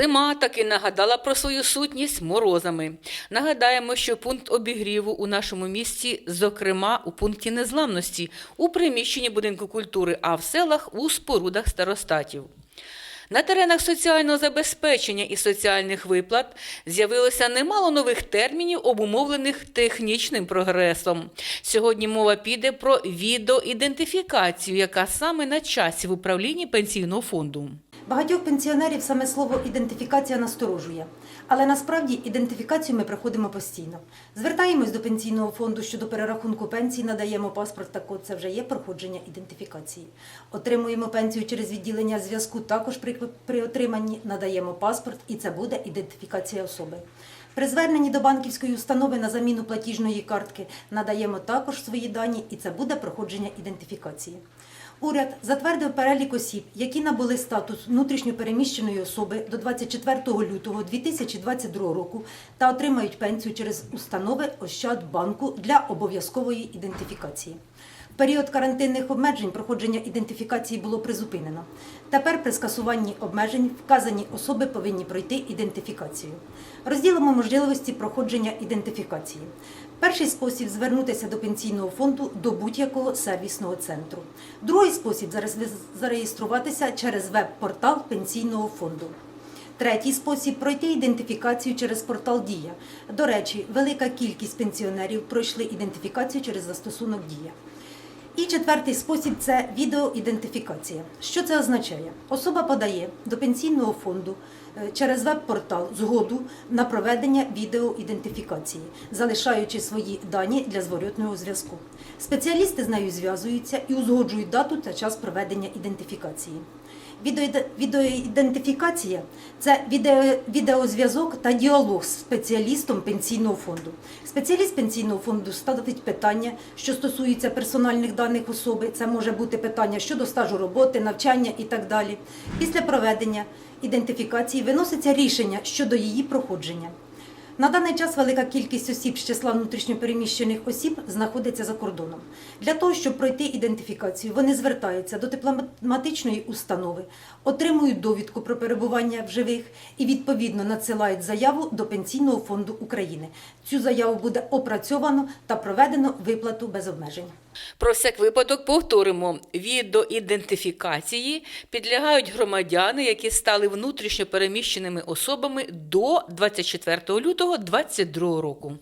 Зима таки нагадала про свою сутність морозами. Нагадаємо, що пункт обігріву у нашому місті, зокрема у пункті незламності, у приміщенні будинку культури, а в селах у спорудах старостатів. На теренах соціального забезпечення і соціальних виплат з'явилося немало нових термінів, обумовлених технічним прогресом. Сьогодні мова піде про відеоідентифікацію, яка саме на часі в управлінні пенсійного фонду. Багатьох пенсіонерів саме слово ідентифікація насторожує. Але насправді ідентифікацію ми проходимо постійно. Звертаємось до пенсійного фонду щодо перерахунку пенсії, надаємо паспорт, так от це вже є проходження ідентифікації. Отримуємо пенсію через відділення зв'язку, також при, при отриманні надаємо паспорт, і це буде ідентифікація особи. При зверненні до банківської установи на заміну платіжної картки надаємо також свої дані, і це буде проходження ідентифікації. Уряд затвердив перелік осіб, які набули статус внутрішньопереміщеної особи до 24 лютого 2022 року та отримають пенсію через установи Ощадбанку для обов'язкової ідентифікації. Період карантинних обмежень проходження ідентифікації було призупинено. Тепер при скасуванні обмежень вказані особи повинні пройти ідентифікацію. Розділимо можливості проходження ідентифікації. Перший спосіб звернутися до пенсійного фонду до будь-якого сервісного центру. Другий спосіб зареєструватися через веб-портал пенсійного фонду. Третій спосіб пройти ідентифікацію через портал Дія. До речі, велика кількість пенсіонерів пройшли ідентифікацію через застосунок Дія. І четвертий спосіб це відеоідентифікація. Що це означає? Особа подає до пенсійного фонду е, через веб-портал згоду на проведення відеоідентифікації, залишаючи свої дані для зворотного зв'язку. Спеціалісти з нею зв'язуються і узгоджують дату та час проведення ідентифікації. Відеоіде- Відеоідентифікація це відео, відеозв'язок та діалог з спеціалістом пенсійного фонду. Спеціаліст пенсійного фонду ставить питання, що стосуються персональних даних особи. Це може бути питання щодо стажу роботи, навчання і так далі. Після проведення ідентифікації виноситься рішення щодо її проходження. На даний час велика кількість осіб з числа внутрішньопереміщених осіб знаходиться за кордоном. Для того, щоб пройти ідентифікацію, вони звертаються до дипломатичної установи, отримують довідку про перебування в живих і відповідно надсилають заяву до Пенсійного фонду України. Цю заяву буде опрацьовано та проведено виплату без обмежень. Про всяк випадок повторимо: відеоідентифікації підлягають громадяни, які стали внутрішньо переміщеними особами до 24 лютого 2022 року.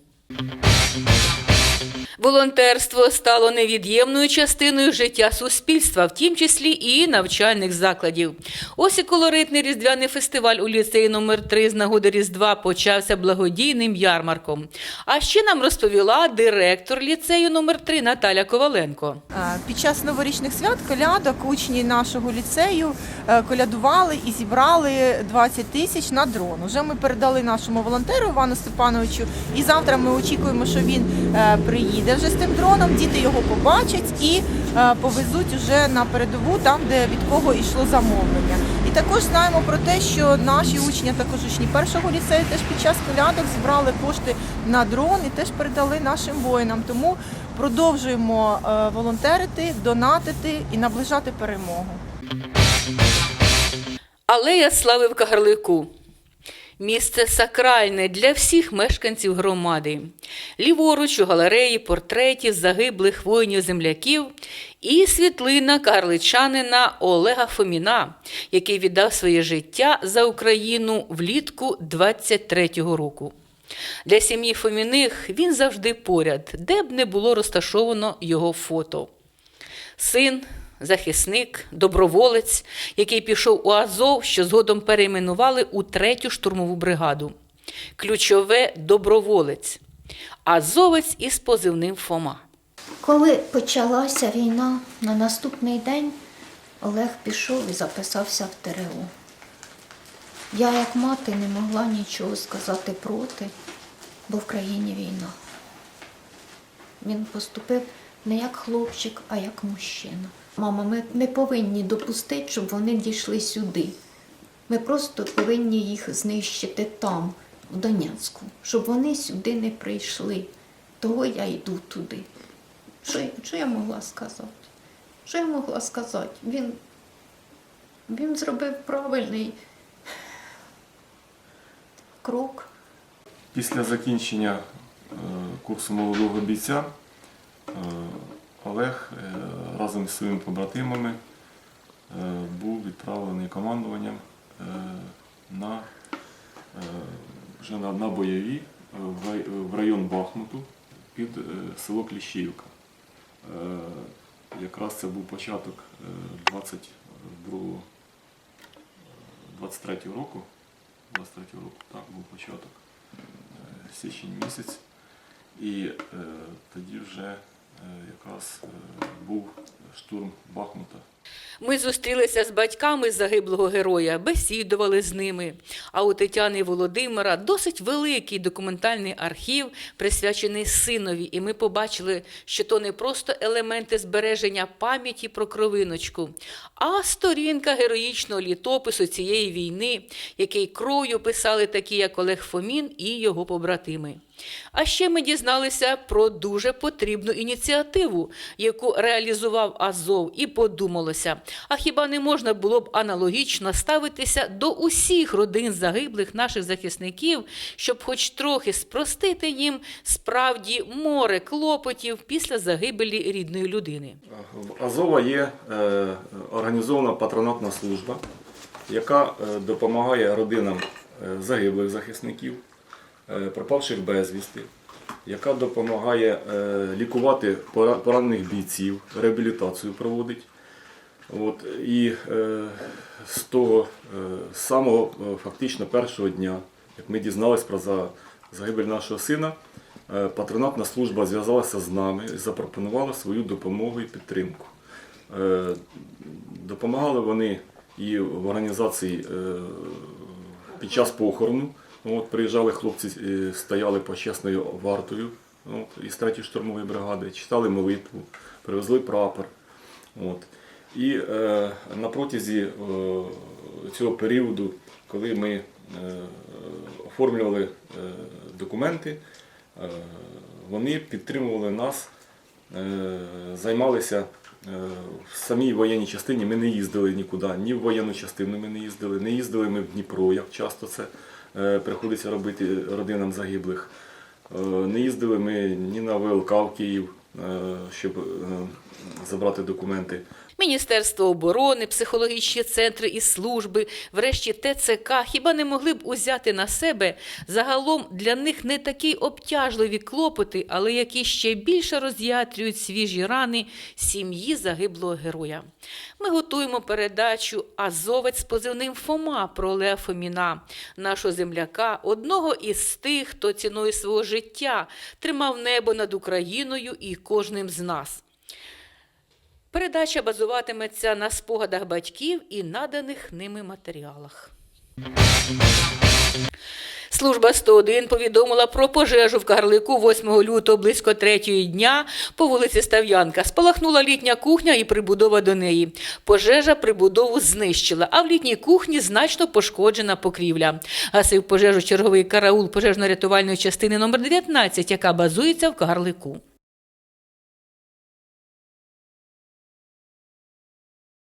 Волонтерство стало невід'ємною частиною життя суспільства, в тім числі і навчальних закладів. Ось і колоритний різдвяний фестиваль у ліцеї номер 3 з нагоди Різдва почався благодійним ярмарком. А ще нам розповіла директор ліцею номер 3 Наталя Коваленко. Під час новорічних свят колядок учні нашого ліцею е, колядували і зібрали 20 тисяч на дрон. Уже ми передали нашому волонтеру Івану Степановичу, і завтра ми очікуємо, що він е, приїде вже з тим дроном. Діти його побачать і е, повезуть уже на передову, там де від кого йшло замовлення. І також знаємо про те, що наші учні, а також учні першого ліцею, теж під час колядок зібрали кошти на дрон і теж передали нашим воїнам. Тому продовжуємо е, волонтерити, донатити і наближати перемогу. Алея слави в Кагарлику. Місце сакральне для всіх мешканців громади. Ліворуч у галереї портретів загиблих воїнів-земляків і світлина кагарличанина Олега Фоміна, який віддав своє життя за Україну влітку 23-го року. Для сім'ї Фоміних він завжди поряд, де б не було розташовано його фото. Син, захисник, доброволець, який пішов у Азов, що згодом перейменували у третю штурмову бригаду. Ключове доброволець, азовець із позивним Фома. Коли почалася війна, на наступний день Олег пішов і записався в ТРО. Я, як мати, не могла нічого сказати проти, бо в країні війна. Він поступив не як хлопчик, а як мужчина. Мама, ми не повинні допустити, щоб вони дійшли сюди. Ми просто повинні їх знищити там, в Донецьку, щоб вони сюди не прийшли. Того я йду туди. Що, що я могла сказати? Що я могла сказати? Він, він зробив правильний крок. Після закінчення е, курсу молодого бійця е, Олег е, разом з своїми побратимами е, був відправлений командуванням е, на, е, вже на, бойові в район Бахмуту під село Кліщівка. Якраз це був початок е, 22 23 року. 23 року, так, був початок січень місяць. І е, тоді вже якраз е, був штурм Бахмута. Ми зустрілися з батьками загиблого героя, бесідували з ними. А у Тетяни Володимира досить великий документальний архів, присвячений синові, і ми побачили, що то не просто елементи збереження пам'яті про кровиночку, а сторінка героїчного літопису цієї війни, який кров'ю писали такі, як Олег Фомін і його побратими. А ще ми дізналися про дуже потрібну ініціативу, яку реалізував Азов, і подумалося, а хіба не можна було б аналогічно ставитися до усіх родин загиблих наших захисників, щоб хоч трохи спростити їм справді море клопотів після загибелі рідної людини. В Азова є е, організована патронатна служба, яка е, допомагає родинам е, загиблих захисників, е, пропавших безвісти, яка допомагає е, лікувати поранених бійців, реабілітацію проводить. От, і е, з того е, самого е, фактично першого дня, як ми дізналися про за- загибель нашого сина, е, патронатна служба зв'язалася з нами і запропонувала свою допомогу і підтримку. Е, Допомагали вони і в організації е, під час похорону. От, приїжджали хлопці, е, стояли почесною вартою от, із 3-ї штурмової бригади, читали молитву, привезли прапор. От. І е, на протязі е, цього періоду, коли ми е, оформлювали е, документи, е, вони підтримували нас, е, займалися е, в самій воєнній частині. Ми не їздили нікуди, ні в воєнну частину ми не їздили, не їздили ми в Дніпро, як часто це приходиться робити родинам загиблих. Е, Не їздили ми ні на ВЛК в Київ, е, щоб е, забрати документи. Міністерство оборони, психологічні центри і служби, врешті ТЦК хіба не могли б узяти на себе загалом для них не такі обтяжливі клопоти, але які ще більше роз'ятрюють свіжі рани сім'ї загиблого героя. Ми готуємо передачу Азовець з позивним Фома про Олега Фоміна, нашого земляка, одного із тих, хто ціною свого життя тримав небо над Україною і кожним з нас. Передача базуватиметься на спогадах батьків і наданих ними матеріалах. Служба 101 повідомила про пожежу в Кагарлику 8 лютого близько 3 дня по вулиці Став'янка. Спалахнула літня кухня і прибудова до неї. Пожежа прибудову знищила, а в літній кухні значно пошкоджена покрівля. Гасив пожежу черговий караул пожежно-рятувальної частини номер 19, яка базується в Кагарлику.